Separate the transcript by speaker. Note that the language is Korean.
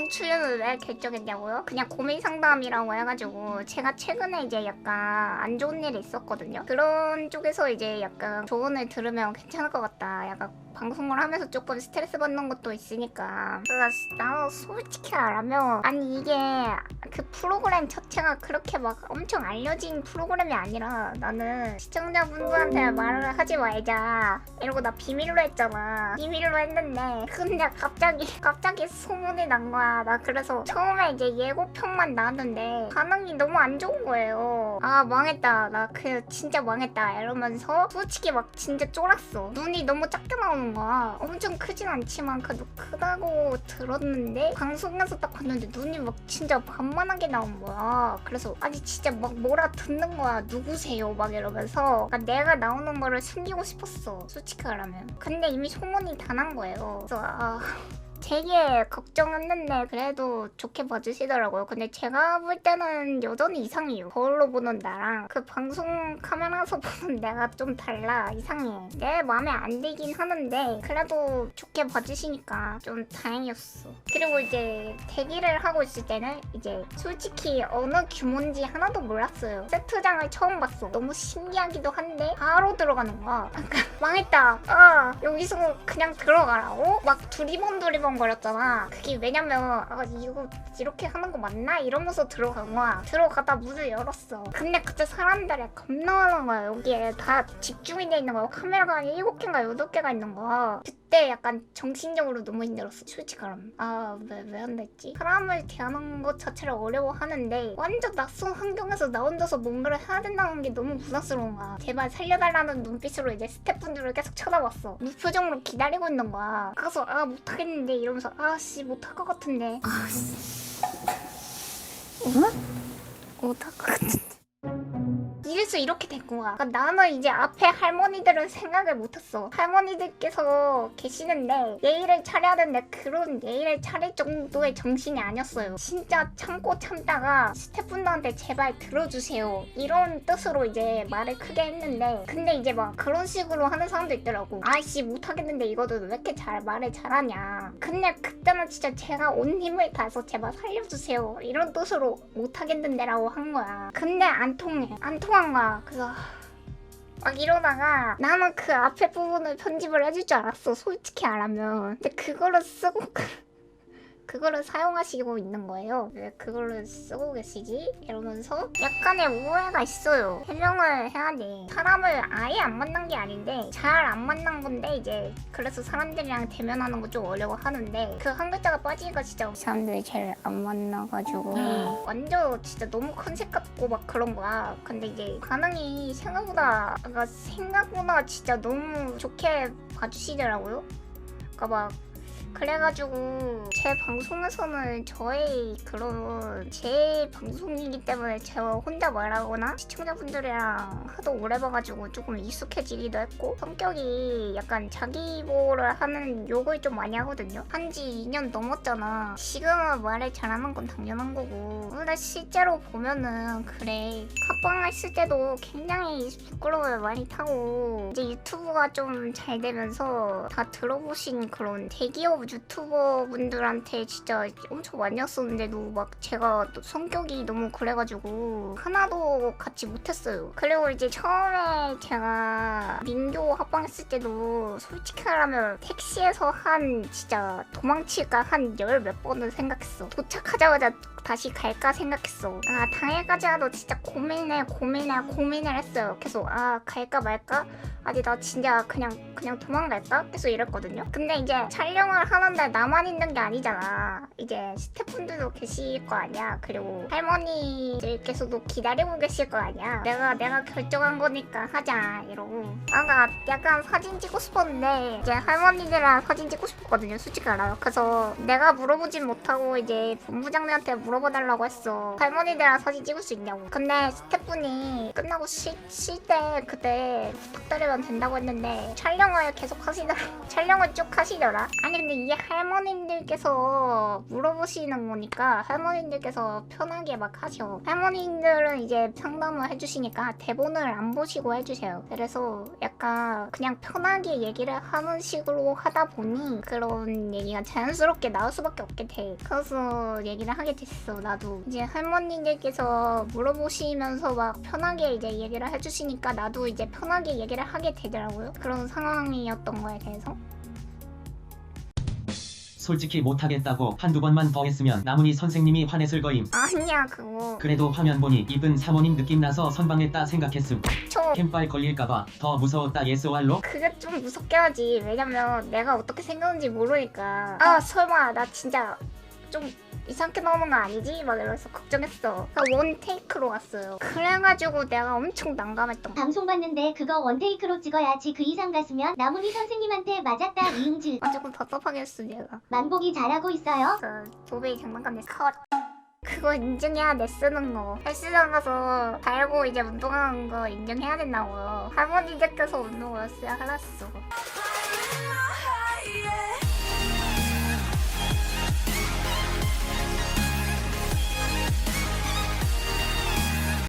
Speaker 1: 방송 출연을 왜 결정했냐고요? 그냥 고민 상담이라고 해가지고 제가 최근에 이제 약간 안 좋은 일이 있었거든요. 그런 쪽에서 이제 약간 조언을 들으면 괜찮을 것 같다. 약간 방송을 하면서 조금 스트레스 받는 것도 있으니까. 나도 솔직히 말하면 아니 이게 그 프로그램 자체가 그렇게 막 엄청 알려진 프로그램이 아니라 나는 시청자분들한테 말을 하지 말자 이러고 나 비밀로 했잖아 비밀로 했는데 근데 갑자기 갑자기 소문이 난 거야 나 그래서 처음에 이제 예고편만 나왔는데 반응이 너무 안 좋은 거예요. 아 망했다. 나 그 진짜 망했다 이러면서 솔직히 막 진짜 쫄았어. 눈이 너무 작게 나오는 거야. 엄청 크진 않지만 그래도 크다고 들었는데 방송에서 딱 봤는데 눈이 막 진짜 반만하게 나온 거야. 그래서 아니 진짜 막 뭐라 듣는 거야. 누구세요? 막 이러면서. 그러니까 내가 나오는 거를 숨기고 싶었어 솔직히 말하면. 근데 이미 소문이 다 난 거예요. 그래서 아 되게 걱정했는데 그래도 좋게 봐주시더라고요. 근데 제가 볼 때는 여전히 이상해요. 거울로 보는 나랑 그 방송 카메라에서 보는 내가 좀 달라 이상해. 내 마음에 안 들긴 하는데 그래도 좋게 봐주시니까 좀 다행이었어. 그리고 이제 대기를 하고 있을 때는 이제 솔직히 어느 규모인지 하나도 몰랐어요. 세트장을 처음 봤어. 너무 신기하기도 한데 바로 들어가는 거야. 약간 망했다. 아 여기서 그냥 들어가라고? 막 두리번 두리번 거렸잖아. 그게 왜냐면 아 이거 이렇게 하는 거 맞나? 이러면서 들어간 거야. 들어가다 문을 열었어. 근데 그때 사람들이 겁나 많은 거야. 여기에 다 집중이 돼 있는 거야. 카메라가 한 7개인가 8개가 있는 거야. 그때 약간 정신적으로 너무 힘들었어. 솔직히 말하면. 아, 왜, 왜 안 됐지? 사람을 대하는 것 자체를 어려워하는데 완전 낯선 환경에서 나 혼자서 뭔가를 해야 된다는 게 너무 부담스러운 거야. 제발 살려달라는 눈빛으로 이제 스태프분들을 계속 쳐다봤어. 무표정으로 기다리고 있는 거야. 그래서 아, 못하겠는데 이러면서 아씨, 못할 것 같은데. 아씨. 어? 못할 것 같은데. 이래서 이렇게 된 거야. 그러니까 나는 이제 앞에 할머니들은 생각을 못했어. 할머니들께서 계시는데 예의를 차려야 되는데 그런 예의를 차릴 정도의 정신이 아니었어요. 진짜 참고 참다가 스태프분들한테 제발 들어주세요. 이런 뜻으로 이제 말을 크게 했는데 근데 이제 막 그런 식으로 하는 사람도 있더라고. 아이씨 못하겠는데 이거도 왜 이렇게 잘 말을 잘하냐. 근데 그때는 진짜 제가 온 힘을 다해서 제발 살려주세요. 이런 뜻으로 못하겠는데 라고 한 거야. 근데 안 통해. 안 통한 거야. 그래서 막 이러다가 나는 그 앞에 부분을 편집을 해줄 줄 알았어. 솔직히 말하면. 근데 그거를 쓰고 그거를 사용하시고 있는 거예요. 왜 그거를 쓰고 계시지? 이러면서 약간의 오해가 있어요. 해명을 해야 돼. 사람을 아예 안 만난 게 아닌데 잘 안 만난 건데 이제 그래서 사람들이랑 대면하는 거 좀 어려워하는데 그 한 글자가 빠지니까 진짜 사람들이 잘안 만나가지고 완전 진짜 너무 컨셉 같고 막 그런 거야. 근데 이제 반응이 생각보다 그러니까 생각보다 진짜 너무 좋게 봐주시더라고요. 그러니까 막 그래가지고 제 방송에서는 저의 그런 제 방송이기 때문에 제가 혼자 말하거나 시청자분들이랑 하도 오래 봐가지고 조금 익숙해지기도 했고 성격이 약간 자기 보호를 하는 욕을 좀 많이 하거든요. 한지 2년 넘었잖아. 지금은 말을 잘하는 건 당연한 거고 근데 실제로 보면은 그래 합방 했을 때도 굉장히 부끄러움을 많이 타고 이제 유튜브가 좀 잘 되면서 다 들어보신 그런 대기업 유튜버 분들한테 진짜 엄청 많이 왔었는데도 막 제가 또 성격이 너무 그래가지고 하나도 같이 못했어요. 그리고 이제 처음에 제가 민교 합방했을 때도 솔직히 말하면 택시에서 한 진짜 도망칠까 한 열 몇 번은 생각했어. 도착하자마자 다시 갈까 생각했어. 아 당일까지라도 진짜 고민해 고민해 고민을 했어요. 계속 아 갈까 말까? 아니 나 진짜 그냥 그냥 도망갈까? 계속 이랬거든요. 근데 이제 촬영을 하는데 나만 있는 게 아니잖아. 이제 스태프분들도 계실 거 아니야. 그리고 할머니들께서도 기다리고 계실 거 아니야. 내가 내가 결정한 거니까 하자 이러고. 아까 약간 사진 찍고 싶었는데 이제 할머니들이랑 사진 찍고 싶었거든요. 솔직히 알아요. 그래서 내가 물어보진 못하고 이제 본부장님한테 물어 물어봐달라고 했어. 할머니들이랑 사진 찍을 수 있냐고. 근데 스태프분이 끝나고 쉴 때 그때 부탁드리면 된다고 했는데 촬영을 계속 하시더라. 촬영을 쭉 하시더라. 아니 근데 이게 할머님들께서 물어보시는 거니까 할머님들께서 편하게 막 하셔. 할머님들은 이제 상담을 해주시니까 대본을 안 보시고 해주세요. 그래서 약간 그냥 편하게 얘기를 하는 식으로 하다 보니 그런 얘기가 자연스럽게 나올 수밖에 없게 돼. 그래서 얘기를 하게 됐어. 나도 이제 할머님들께서 물어보시면서 막 편하게 이제 얘기를 해주시니까 나도 이제 편하게 얘기를 하게 되더라고요. 그런 상황이었던 거에 대해서.
Speaker 2: 솔직히 못하겠다고 한두 번만 더 했으면 나문희 선생님이 화냈을 거임.
Speaker 1: 아니야 그거.
Speaker 2: 그래도 화면 보니 이쁜 사모님 느낌 나서 선방했다 생각했음.
Speaker 1: 저
Speaker 2: 캠빨 걸릴까봐 더 무서웠다 예스왈로?
Speaker 1: 그게 좀 무섭게 하지. 왜냐면 내가 어떻게 생겼는지 모르니까. 아 설마 나 진짜 좀 이상하게 나오는 거 아니지? 막 이러면서 걱정했어. 그원 테이크로 왔어요. 그래가지고 내가 엄청 난감했던 거.
Speaker 3: 방송 봤는데 그거 원테이크로 찍어야지 그 이상 갔으면 나문희 선생님한테 맞았다 이응즈
Speaker 1: 아 조금 답답하게 했어 내가.
Speaker 3: 만보기 잘하고 있어요
Speaker 1: 그 도배이 장난감 냈어. 컷. 그거 인증해야 내 쓰는 거. 헬스장 가서 달고 이제 운동하는 거 인증해야 된다고. 할머니들께서 운동을 했어야 알았어.